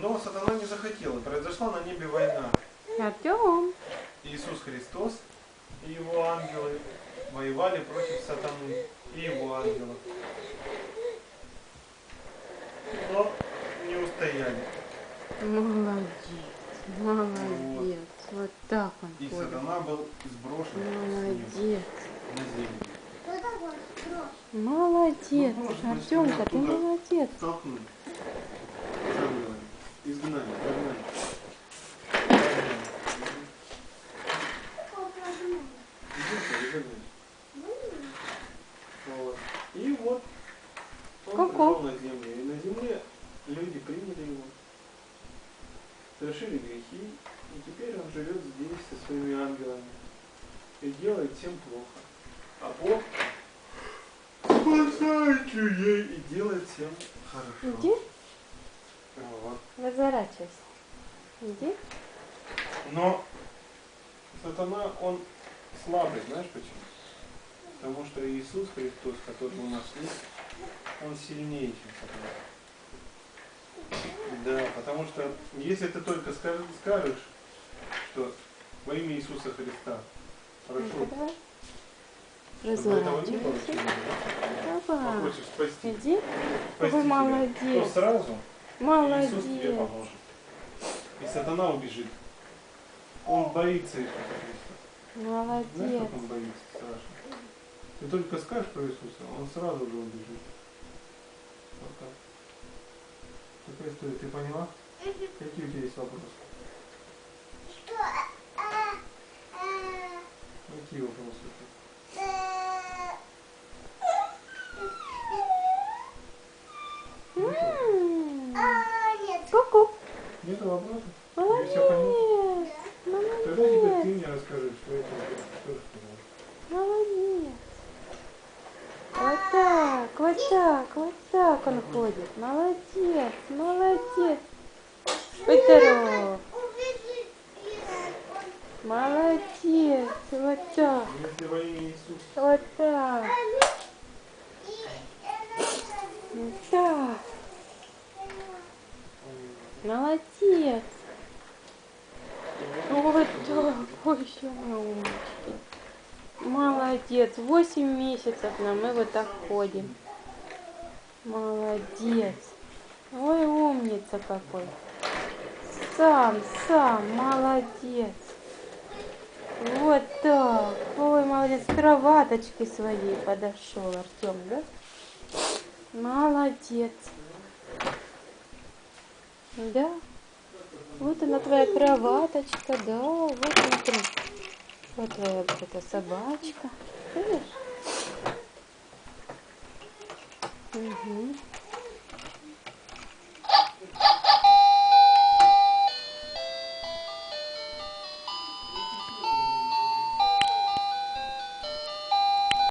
Но сатана не захотел, и произошла на небе война. Артем. Иисус Христос и его ангелы воевали против сатаны и его ангелов. Но не устояли. Молодец. Молодец. Вот так он И ходит. сатана был сброшен с неба Молодец. на землю. Молодец. Ну, Артемка, ты молодец. Столкнули. Изгнали, изгнали. Вот. И вот он пришел на землю. И на земле люди приняли его, совершили грехи, и теперь он живет здесь со своими ангелами и делает всем плохо. А Бог спасает людей и делает всем хорошо. Иди, Вот. разворачивайся. Иди. Но сатана, он слабый, знаешь почему? Потому что Иисус Христос, который у нас есть, он сильнее, чем сатана. Да, потому что если ты только скажешь, скажешь что во имя Иисуса Христа, давай. чтобы этого не Давай. хочешь спасти, Иди. спасти тебя, молодец. то сразу Иисус тебе Молодец. поможет. И сатана убежит. Он боится Иисуса Христа. Знаешь, Молодец. как он боится страшно? Ты только скажешь про Иисуса, он сразу же убежит. Вот так. Такая история, ты поняла? Какие у тебя есть вопросы? Что? А, а, Какие вопросы? а, М. а, нет. Ку-ку. Нет вопросов? Я все понял. Молодец. Тогда теперь ты Молодец. мне расскажи, что это что же сказал. Молодец. Вот так, вот так, вот так он ходит. Молодец, молодец. Будь здоров. Молодец. Вот так, вот так, И это- вот так. Молодец. Вот так. Ой, еще мы умнички. Молодец. Восемь месяцев нам мы вот так ходим. Молодец. Ой, умница какой. Сам, сам, молодец. Вот так. Ой, молодец. К кроваточке своей подошел Артем, да? Молодец. Да. Вот она твоя кроваточка, да, вот смотри. Вот твоя вот эта собачка. Видишь? Угу.